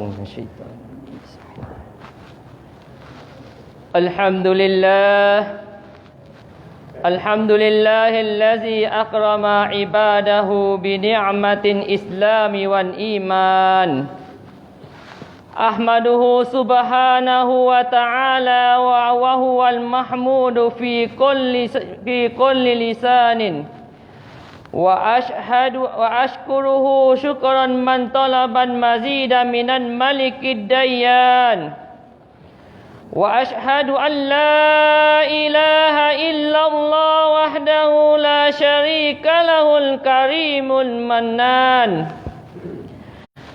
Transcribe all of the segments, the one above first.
أعوذ من الشيطان. الحمد لله. الحمد لله الذي أكرم عباده بنعمة الإسلام والإيمان. أحمده سبحانه وتعالى وهو المحمود في كل في كل لسان. وأشهد وأشكره شكرا من طلب المزيد من الملك الديان. وأشهد أن لا إله إلا الله وحده لا شريك له الكريم المنان.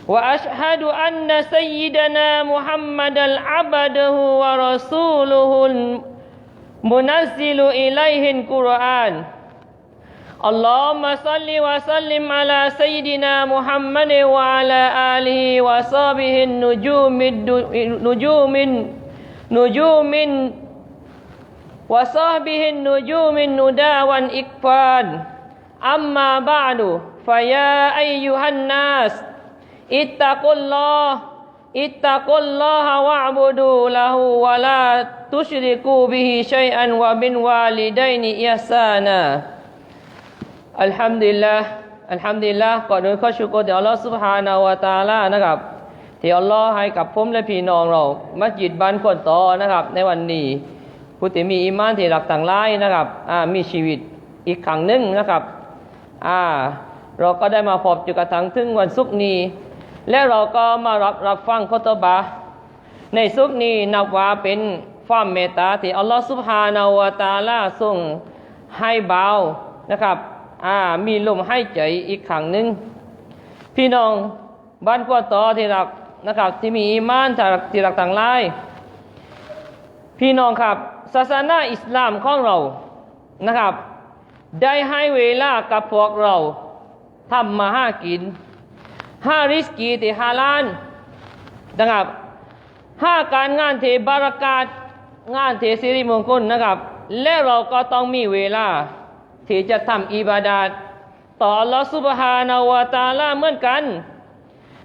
وأشهد أن سيدنا محمدا عبده ورسوله المنزل إليه القرآن. اللهم صل وسلم على سيدنا محمد وعلى آله وصحبه النجوم النجوم نجوم وصحبه النجوم الندى والإكفان أما بعد فيا أيها الناس اتقوا الله اتقوا الله واعبدوا له ولا تشركوا به شيئا وبالوالدين إحسانا. อัลฮัมดุลิลละอัลฮัมดุลิลละก่อนอื่นขอชุกรแด่อัลลอฮฺสุบฮานาวะตาลานะครับที่อัลลอฮ์ให้กับผมและพี่น้องเรามัสยิดบ้านคนต่อนะครับ ในวันนี้ผู้ที่มีอิมานที่รักต่างหลายนะครับอ่ามีชีวิตอีกครั้งหนึ่งนะครับอ่าเราก็ได้มาพบจุกระทั่งถึงวันศุกร์นี้ และเราก็มารับรับฟังคตบะในศุกร์นี้นับว่าเป็นความเมตตาที่อัลลอฮ์สุบฮานาวะตาลาทรงให้เบานะครับ อ่า มีลมให้ใจอีกครั้งหนึ่งพี่น้องบ้านกวต่อที่รักนะครับ ที่มีอีมานที่รักที่รักต่างหลายพี่น้องครับศาสนาอิสลามของเรานะครับ ได้ให้เวลากับพวกเราทำมาห้ากินห้าริสกีที่ฮาลานนะครับห้าการงานเทบารักาศงานเทสิริมงคลนะครับ และเราก็ต้องมีเวลา ที่จะทำอิบาดาตต่ออัลลอฮฺสุบฮานาวะตาลาเหมือนกัน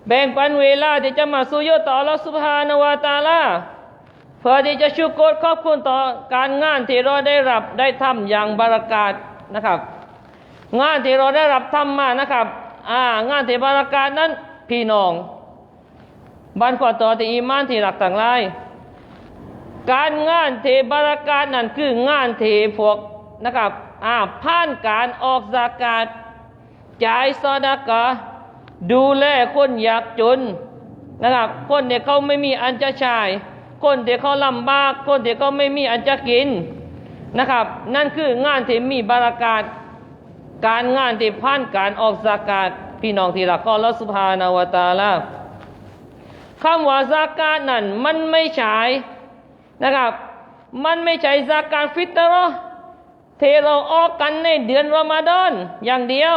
แบ่งปันเวลาที่จะมาสุโยต่ออัลลอฮฺสุบฮานาวะตาลาเพื่อที่จะชุกรขอบคุณต่อการงานที่เราได้รับได้ทำอย่างบารักาศนะครับ งานที่เราได้รับทำมานะครับอ่างานที่บารักาศนั้นพี่น้องบ้านขวต่อที่อีมานที่รักต่างหลายการงานเทบารักาศนั้นคืองานเทพวกนะครับ อ่าผ่านการออกสากาศจ่ายซอดากะดูแลคนยากจนนะครับ คนที่เขาไม่มีอันจะใช้คนที่เขาลำบาก คนที่เขาไม่มีอันจะกินนะครับ นั่นคืองานที่มีบารักาศการงานที่ผ่านการออกสากาศพี่น้องที่รักก็ละสุภานาวตาลาคำว่าสากาศนั้นมันไม่ใช่นะครับ มันไม่ใช่สากาศฟิตรอ ทเราออกกันในเดือนรอมฎอนอย่างเดียว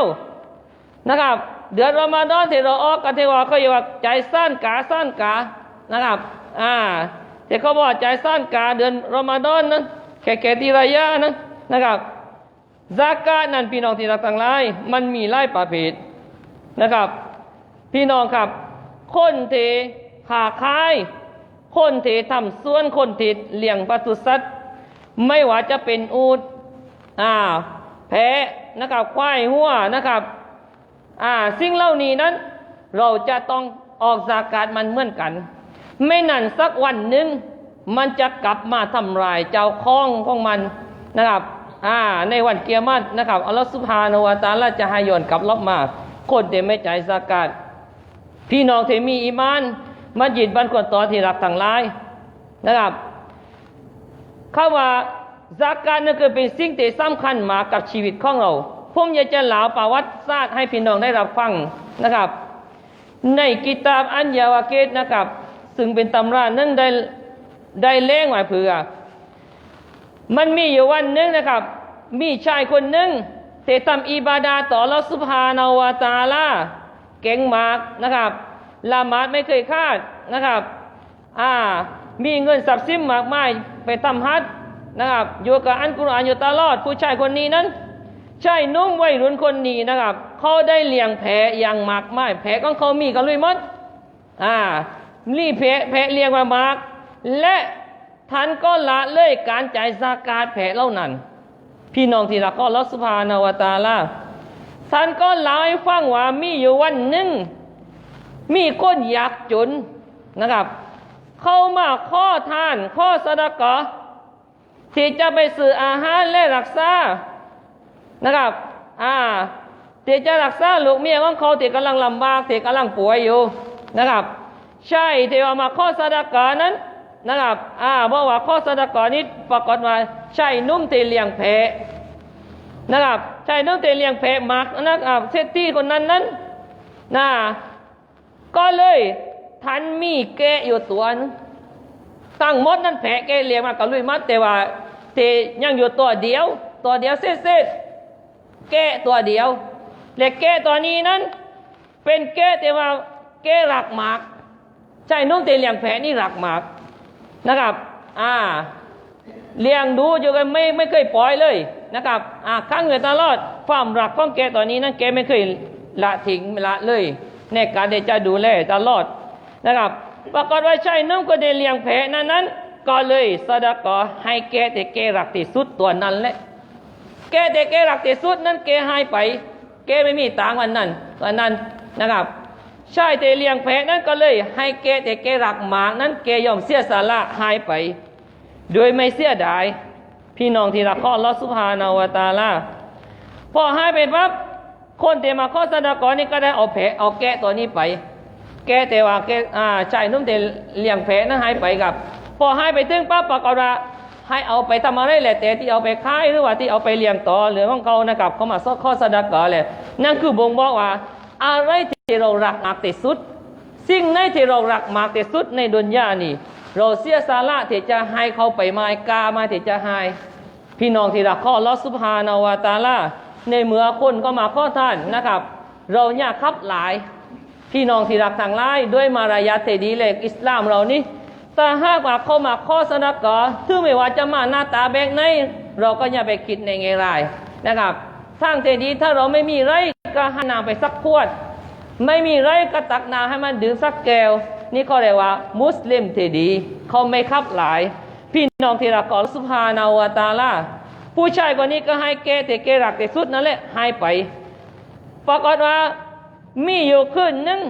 นะครับ เดือนรอมฎอนที่เราออกกันที่ว่าเขาเรียกว่าใจสั้นกาสั้นกานะครับอ่าที่เขาบอกใจสั้นกาเดือนรอมฎอนนั้นแค่แค่ทีระยะนั้นนะครับซากานั้นพี่น้องที่รักต่างหลายมันมีหลายประเภทนะครับ พี่น้องครับ คนเทขาคาย คนเททำส่วนคนเทเลี้ยงปศุสัตว์ ไม่ว่าจะเป็นอูด อ่าแพะนะครับควายหัวนะครับอ่าสิ่งเหล่านี้นั้น เราจะต้องออกสากาศมันเหมือนกัน ไม่นานสักวันหนึ่งมันจะกลับมาทำลายเจ้าของของมันนะครับอ่าในวันเกียรตินะครับอัลลอฮฺสุบฮานวะตาลาจะให้ย้อนกลับลบมา คนที่ไม่ใจสากาศพี่น้องที่มีอีมานมัสยิดบ้านกวนตอที่รักทั้งหลายนะครับเข้าว่า ซากาตนั่นคือเป็นสิ่งที่สำคัญมากับชีวิตของเราผมอยากจะเล่าประวัติศาสตร์ให้พี่น้องได้รับฟังนะครับ ในกิตาบอันยาวาเกตนะครับ ซึ่งเป็นตำรานั่นได้ได้เล่งไว้เผื่อ มันมีอยู่วันหนึงนะครับ มีชายคนหนึ่งที่ทำอิบาดาต่อลลอสุบฮานาวะตาลาเก่งมากนะครับละหมาดไม่เคยคาดนะครับ อ่า มีเงินทรัพย์สินมากมายไปทำฮัจญ์ นะครับอยู่กับอันกุรอานอยู่ตลอด ผู้ชายคนนี้นั้น ใชายนุ่มวัยรุ่นคนนี้นะครับเขาได้เลี้ยงแพะอย่างมากมายแพะของเขามีกันเลยหมดอ่านี่แพะแพะเลี้ยงมามาก และท่านก็ละเลยการจ่ายซากาตแพะเล่านั้น พี่น้องที่รักก็ลอสภานาวตาลาท่านก็เล่าให้ฟังว่ามีอยู่วันหนึ่ง มีคนอยากจนนะครับ เข้ามาข้อท่านข้อสดกะ ที่จะไปซื้ออาหารและรักษานะครับ อ่าที่จะรักษาลูกเมียของเขาที่กำลังลำบากที่กำลังป่วยอยู่นะครับ ใช่ที่ว่ามาข้อสดกะนั้นนะครับ อ่าเพราะว่าข้อสดกะนี้ปรากฏว่าใช่นุ่มที่เลียงแพนะครับ ใช่นุ่มที่เลียงแพมักนะครับเศรษฐีคนนั้นนั้นนะก็เลยทันมีแกะอยู่ตัวนึงตั้งมดนั้นแผลแกเลี้ยงมากับลุยมัดแต่ว่า เตยังอยู่ตัวเดียว ตัวเดียวเส็ดๆแกะตัวเดียวและแกะตัวนี้นั้น เป็นแกะแต่ว่าแกะหลักหมากใช่นุ่งเตเลี้ยงแผลนี่หลักหมากนะครับ อ่าเลี้ยงดูอยู่กันไม่ไม่เคยปล่อยเลยนะครับ อ่าข้างเงินตลอดความรักของแกตัวนี้นั้นแกไม่เคยละทิ้งละเลย ในการที่จะดูแลตลอดนะครับปรากฏว่าชายนุ่มก็ได้เลี้ยงแพะนั้นนั้น ก็เลยสดกอให้แกแต่แกรักที่สุดตัวนั้นแหละแกแต่แกรักที่สุดนั้นแกให้ไป แกไม่มีตังวันนั้นวันนั้นนะครับใชายแต่เลี้ยงแพะนั้นก็เลย ให้แกแต่แกรักหมากนั้นแกยอมเสียสละให้ไป โดยไม่เสียดาย พี่น้องที่รักข้อลอสุภานาวตาลาพอให้ไปปั๊บคนที่มาข้อสดกอนี่ก็ได้เอาแพะเอาแกะตัวนี้ไป แกแต่ว่าแกอ่าชายนุ่มแต่เลี้ยงแพะนั้นหายไปกับ พอให้ไปถึงปั๊บปากฏว่าให้เอาไปทำอะไรแหละแต่ที่เอาไปขายหรือว่าที่เอาไปเลี้ยงต่อเหลือของเขานะครับเขามาซอกข้อสดกอเลยนั่นคือบ่งบอกว่า อะไรที่เรารักมากที่สุด สิ่งไหนที่เรารักมากที่สุดในดุนยานี่ เราเสียสาระที่จะให้เขาไปไม้กามาที่จะให้พี่น้องที่รักข้อลอสุภานาวาตาลาในเมื่อคนก็มาข้อท่านนะครับ เราอยากขับหลาย พี่น้องที่รักทางไล่ด้วยมารยาทที่ดีเลยอิสลามเรานี่ แต่หากว่าเขามาข้อสนับก็ถึงไม่ว่าจะมาหน้าตาแบกไหนเราก็อย่าไปคิดในไงไรนะครับทางที่ดีถ้าเราไม่มีไรก็ให้นางไปสักขวด ไม่มีไรก็ตักน้ำให้มันดื่มสักแก้ว นี่เขาเรียกว่า มุสลิมที่ดีเขาไม่ขับหลาย พี่น้องที่รักของสุภานาวตาล่าผู้ชายคนนี้ก็ให้แกแต่แกรักที่สุดนั่นแหละให้ไปปรากฏว่ามีอยู่ขึ้นหนึง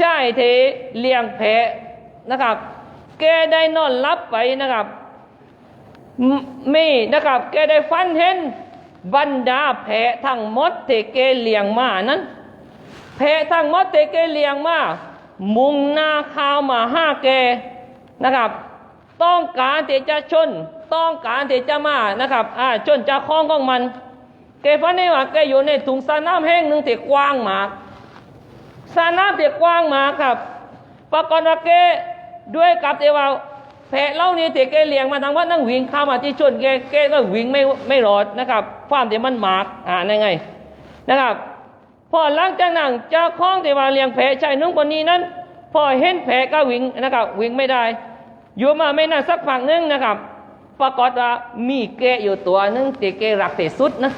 ชายที่เลี้ยงแพะนะครับ แกได้นอนรับไปนะครับมมีนะครับแกได้ฟันเห็นบรรดาแพะทั้งหมดที่แกเลี้ยงมานั้นแพะทั้งหมดที่แกเลี้ยงมามุงหน้าข้าวมาห้าแกนะครับ ต้องการที่จะชน ต้องการที่จะมานะครับอ่าชนจะคล้องของมันแกฟันนี่ว่าแกอยู่ในถุงสระน้ำแห้งหนึ่งที่กว้างมากสระน้ำที่กว้างมากครับปรากฏว่าแก ด้วยกับที่ว่าแพะเล่านี้ที่แกเลี้ยงมาทางวัดนั่งวิ่งเข้ามาที่ชนแกแกก็วิ่งไม่ไม่รอดนะครับความที่มันหมากอ่านั่นไงนะครับ พอหลังจากนั้นเจ้าของที่ว่าเลี้ยงแพะชายนุ่งคนนี้นั้น พอเห็นแพะก็วิ่งนะครับวิ่งไม่ได้อยู่มาไม่นานสักพักหนึงนะครับ ปรากฏว่ามีแกะอยู่ตัวนึงที่แกรักที่สุดนะ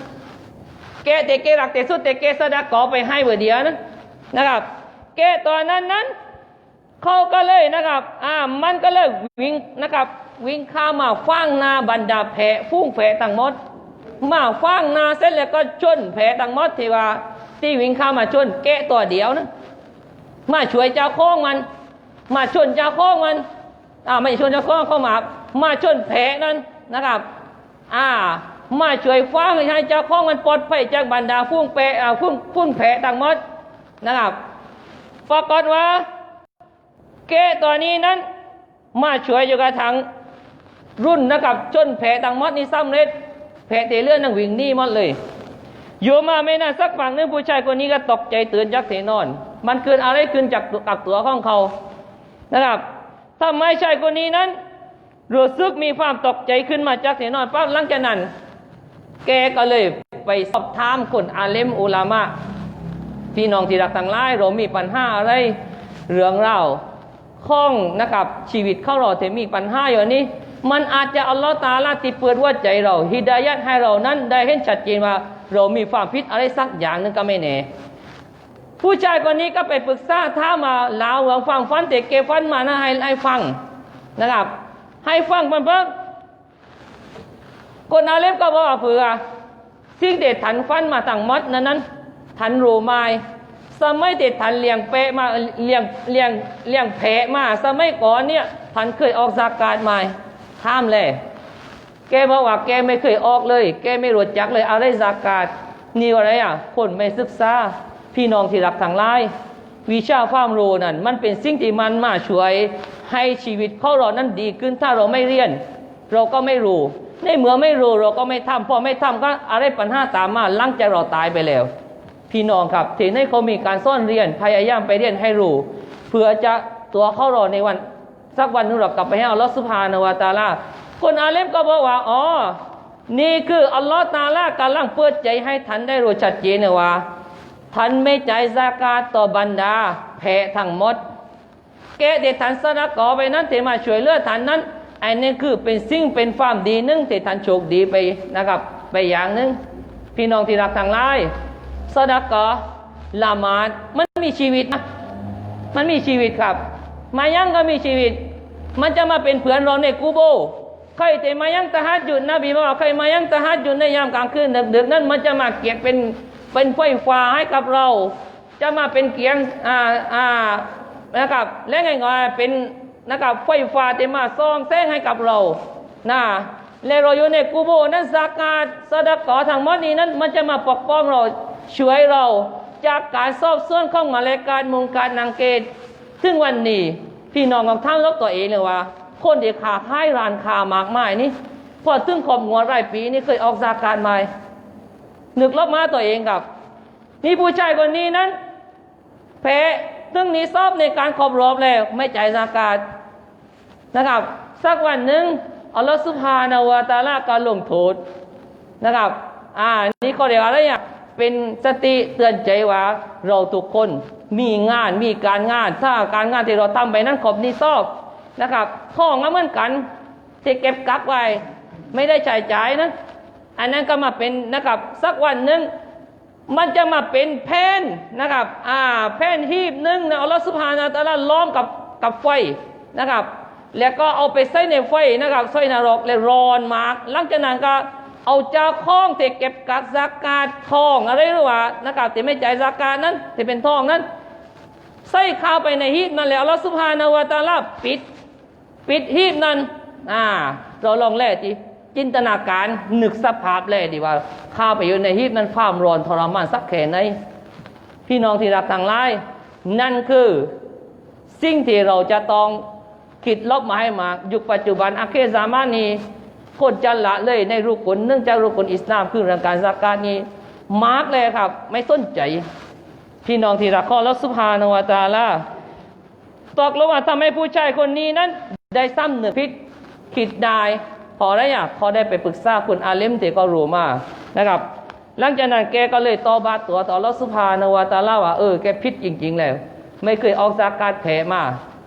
แกะแต่แกรักแต่สุดแต่แกสดากอไปให้เบอร์เดียวนั้นะครับ แกะตัวนั้นนั้น เขาก็เลยนะครับอ่ามันก็เลยวิ่งนะครับ วิ่งข้ามาฟังนาบรรดาแพะฟุ้งแพะทั้งมด มาฟังนาเสร็จแล้วก็ชนแพะทั้งมดที่ว่าที่วิ่งข้ามาชนแกะตัวเดียวนะมาช่วยเจ้าของมัน มาชนเจ้าของมันอ่าไม่ชนเจ้าของเข้ามา มาชนแพะนั้นนะครับ อ่า มาช่วยฟ้างให้เจ้าของมันปลอดภัยจากบรรดาฟุ้งแปะอ่าฟุ้งฟุ้งแผลต่างมดนะครับปรากฏว่า แกตัวนี้นั้น มาช่วยอยู่กับทางรุ่นนะครับจนแผลต่างมดนี่สำเร็จแผลเตเลื่อนนั่งวิ่งหนี่มดเลยอยู่มาไม่นานสักฝั่งนึงผู้ชายคนนี้ก็ตกใจตื่นจากเสนอน มันเกิดอะไรขึ้นจากกับตัวของเขานะครับถ้าไม่ใช่คนนี้นั้นรู้สึกมีความตกใจขึ้นมาจากเสนอนปั๊บหลังจากนั้น แกก็เลยไปสอบถามคนอาเลมอุลามะพี่น้องที่รักทั้งหลายเรามีปัญหาอะไรเรื่องเรา ข้องนะครับชีวิตเข้าเราแต่มีปัญหาอย่างนี้ มันอาจจะอัลลอฮ์ตาลาที่เปิดว่าใจเราฮิดายัดให้เรานั้นได้เห็นชัดเจนว่า เรามีความผิดอะไรสักอย่างนึงก็ไม่แน่ผู้ชายคนนี้ก็ไปปรึกษาท้ามาลาวเราฟังฟันเตะเกฟันมานะให้ให้ฟังนะครับ ให้ฟังมันเพิ่มคนอาเลฟก็บอกว่าเผื่อสิ่งเด็ดทันฟันมาต่างมดนั้นนั้นทันโรู้ไหม สมัยเด็ดทันเลี้ยงเปะมาเลี้ยงเลี้ยงเลี้ยงแพะมาสมัยก่อนเนี่ยทันเคยออกสากาศไหมห้ามเลยแกบอกว่าแกไม่เคยออกเลย แกไม่รู้จักเลยอะไรสากาศนี่อะไรอะ คนไม่ศึกษาพี่น้องที่รักทั้งหลายวิชาความรู้นั่นมันเป็นสิ่งที่มันมาช่วยให้ชีวิตของเรานั้นดีขึ้นถ้าเราไม่เรียน เราก็ไม่รู้ในเมื่อไม่รู้เราก็ไม่ทำพอไม่ทำก็อะไรปัญหาตามมาหลังจากเราตายไปแล้ว พี่น้องครับที่ให้เขามีการซ่อนเรียนพยายามไปเรียนให้รู้เพื่อจะตัวเข้ารอในวัน สักวันนึงเรากลับไปให้อัลลอฮฺสุบฮานาวตาลาคนอาเลมก็บอกว่าอ๋อนี่คืออัลลอฮฺตาลากำลังเปิดใจให้ท่านได้รู้ชัดเจนนะว่าท่านไม่ใจซากาตต่อบรรดาแพะทั้งหมดแกเด็ดท่านสละกกอไปนั้นที่มาช่วยเหลือท่านนั้นอันนี้คือเป็นสิ่งเป็นความดีนึงที่ท่านโชคดีไปนะครับ ไปอย่างนึงพี่น้องที่รักทั้งหลาย สละกกอละมาดมันมีชีวิตนะมันมีชีวิตครับ มายังก็มีชีวิต มันจะมาเป็นเพื่อนเราในกูโบใครแต่มายังตะฮัดหยุดนบีบอกใครมายังตะฮัดหยุดในยามกลางคืนดึกๆนั้นมันจะมาเกียกเป็นเป็นไฟฟ้าให้กับเรา จะมาเป็นเกียงอ่าอ่านะครับและไงก็เป็นนะครับไฟฟ้าที่มาส่องแสงให้กับเรานะและเราอยู่ในกูโบนั้นสากาศสดกอทางมดนี้นั้น มันจะมาปกป้องเรา ช่วยเราจากการสอบสวนของมาเลการมุงการนางเกตซึ่งวันนี้พี่น้องของท่านลบตัวเองเลยว่า คนที่ขาท้ายร้านค้ามากมายนี่พอถึงขอบหัวรายปีนี่เคยออกจากการมานึกลบมาตัวเองกับ นี่ผู้ชายคนนี้นั้นแพ้ซึ่งนี้สอบในการขอบรอบแล้วไม่จ่ายสากาศนะครับ สักวันหนึ่งอัลลอฮฺสุบฮานาวะตาลาการลงโทษนะครับ อ่า นี่เขาเรียกว่าอะไรอะ เป็นสติเตือนใจว่าเราทุกคนมีงานมีการงาน ถ้าการงานที่เราทำไปนั้นขอบนี่ซอบนะครับข้องก็เหมือนกันที่เก็บกักไว้ ไม่ได้ใช้จ่ายนั้นอันนั้นก็มาเป็นนะครับสักวันหนึ่งมันจะมาเป็นแผ่นนะครับ อ่าแผ่นหีบหนึ่งนะอัลลอฮฺสุบฮานาตะลาล้อมกับกับไฟนะครับ แล้วก็เอาไปใส่ในไฟนะครับใส่นรกเลยร้อนมากหลังจากนั้นก็ เอาเจ้าข้องที่เก็บกักซักกาดทองอะไรหรือว่านะครับที่ไม่จ่ายซักกาดนั้นที่เป็นทองนั้น ใส่ข้าวไปในหีบนั่นแหละอัลลอฮฺสุบฮานาวะตาลาปิด ปิดหีบนั้นอ่าเราลองแล่จีจินตนาการนึกสภาพแล่ดีว่าข้าวไปอยู่ในหีบนั้นความร้อนทรมานสักแค่ไหนพี่น้องที่รักต่างหลายนั่นคือสิ่งที่เราจะต้องคิดลบมาให้มากยุคปัจจุบันอาเคสามานี คนจะละเลยในรูปกลเนื่องจากรูปกลอิสลามคือเรื่องการสักการนี้ มาร์กเลยครับ ไม่สนใจ พี่น้องที่รักข้อแล้วสุภานวตาล่าตกลงว่าทำให้ผู้ชายคนนี้นั้น ได้ซ้ำเนื้อพิษคิดได้พอได้อยากพอได้ไปปรึกษาคุณอาเลมเตก็รู้มานะครับ หลังจากนั้นแกก็เลยตอบาตัวต่อรสุภานวตาล่าว่าเออแกพิษจริง ๆ แล้ว ไม่เคยออกจากการแผลมา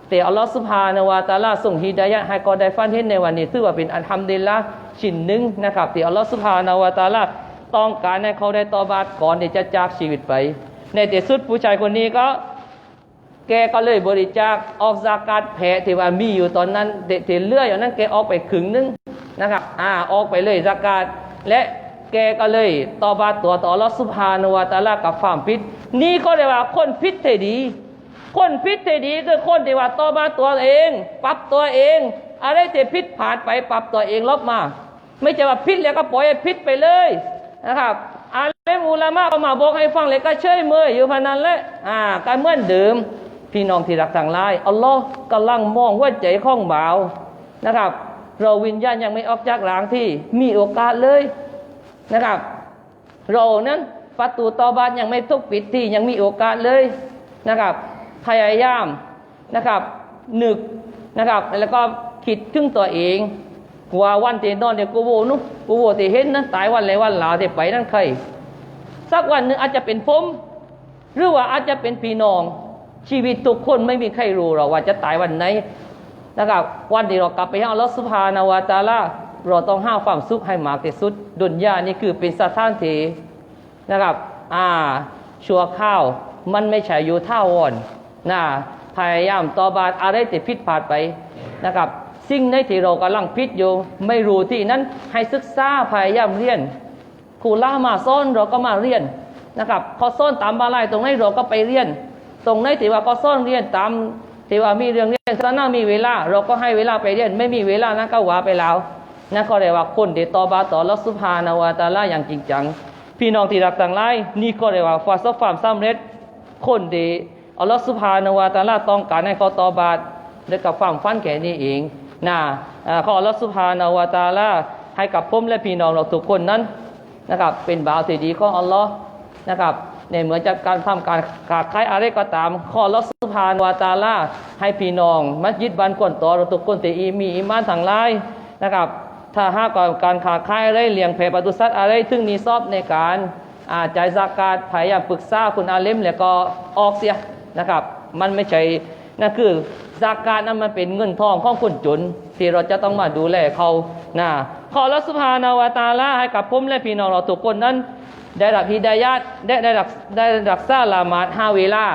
แต่อัลลอฮฺสุภานวตาลาส่งฮิดายะให้ก็ได้ฟันเห็นในวันนี้ถือว่าเป็นอัลฮัมดุลิลละชิ้นหนึ่งนะครับที่อัลลอฮฺสุภานวตาลาต้องการให้เขาได้ตอบาตก่อนที่จะจากชีวิตไป ในที่สุดผู้ชายคนนี้ก็แกก็เลยบริจาคออกจากการแผลที่ว่ามีอยู่ตอนนั้นเด็ดเลื่อยอย่างนั้นแกออกไปขึงนึงนะครับ อ่าออกไปเลยจากการและแกก็เลยต่อบาตัวต่อรอสุภานวตาลากับความพิษนี่เขาเรียกว่าคนพิษเทดี คนพิษเทดีคือคนที่ว่าต่อบาตัวเอง ปรับตัวเอง อะไรที่พิษผ่านไปปรับตัวเองลบมา ไม่ใช่ว่าพิษแล้วก็ปล่อยพิษไปเลยนะครับอาเลมอุลามะก็มาบอกให้ฟังเลยก็เชยมืออยู่พนันแหละอ่าก็เมื่อนเดิมพี่น้องที่รักต่างหลายอัลลอฮ์กำลังมองว่าใจข้องเบานะครับ เราวิญญาณยังไม่ออกจากหลังที่มีโอกาสเลยนะครับ เรานั้นประตูตอบานยังไม่ทุกปิดที่ยังมีโอกาสเลยนะครับ พยายามนะครับหนึกนะครับ แล้วก็คิดถึงตัวเองว่าวันที่นอนเดี๋ยวกูโวนุกูโวที่เห็นนั้นตายวันไหนวันหลาที่ไปนั่นใครสักวันหนึ่งอาจจะเป็นผม หรือว่าอาจจะเป็นพี่น้องชีวิตทุกคนไม่มีใครรู้หรอกว่าจะตายวันไหนนะครับ วันที่เรากลับไปหาอัลลอฮฺสุภานาวะตาลาเราต้องห้าความสุขให้มากที่สุดดุนยานี่คือเป็นสถานที่นะครับ อ่า ชัวข้าว มันไม่ใช่อยู่ท่าวอน นะพยายามต่อบาทอะไรที่ผิดพลาดไปนะครับสิ่งในที่เรากำลังผิดอยู่ ไม่รู้ที่นั้นให้ศึกษาพยายามเรียนครูล่ามาซ่อนเราก็มาเรียนนะครับเขาซ่อนตามบาลายตรงไหนเราก็ไปเรียน ตรงไหนที่ว่าก็ซ่อนเรียนตามที่ว่ามีเรื่องเรียนถ้าหน้ามีเวลา เราก็ให้เวลาไปเรียน ไม่มีเวลานะก็ว่าไปแล้วนั่นก็เรียกว่าคนที่ต่อบาต่อรัสุภานาวาตาล่าอย่างจริงจัง พี่น้องที่รักต่างหลายนี่ก็เรียกว่าฟาสฟามสำเร็จคนที่ อัลลอฮฺสุภานาวาตาลาต้องการให้เขาตอบาตด้วยกับความฟันแก่นี้เองนะขออัลลอฮฺสุภานาวาตาลาให้กับผมและพี่น้องเราทุกคนนั้นนะครับ เป็นบ่าวที่ดีของอัลลอฮ์นะครับในเหมือนจากการทำการขาดขายอะไรก็ตาม ข้อลอสุภานวาตาลาให้พี่น้องมัสยิดบันกวนต่อเราทุกคนที่อีมีอิมานทางไลนะครับ ถ้าหากการขาดขายอะไรเลี้ยงแพะปตุสัตอะไรซึ่งมีซอบในการอาจ่ายจากการพยายามปรึกษาคุณอาเลมแล้วก็ออกเสีย นะครับ มันไม่ใช่นั่นคือจาการนั้นมันเป็นเงินทองของคนจนที่เราจะต้องมาดูแลเขานะขอรัสุภานาวตาลาให้กับผมและพี่น้องเราทุกคนนั้น ได้รับฮิดายาตได้ได้รับได้รักษาละหมาดห้าเวลา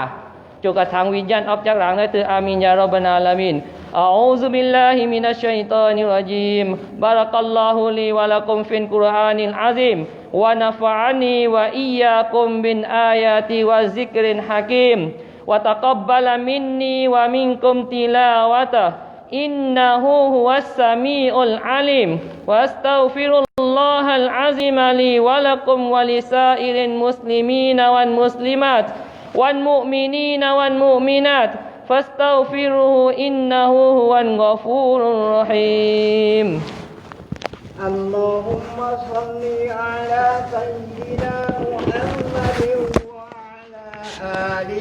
จนกระทั่งวิญญาณออกจากร่างได้ตืออามินยารบนาลามินอาอูซุบิลลาฮิมินัชชัยตานิร وتقبل مني ومنكم تلاوته. إنه هو السميع العليم. وأستغفر الله العظيم لي ولكم ولسائر المسلمين والمسلمات والمؤمنين والمؤمنات. فاستغفروه إنه هو الغفور الرحيم. اللهم صل على سيدنا محمد وعلى آله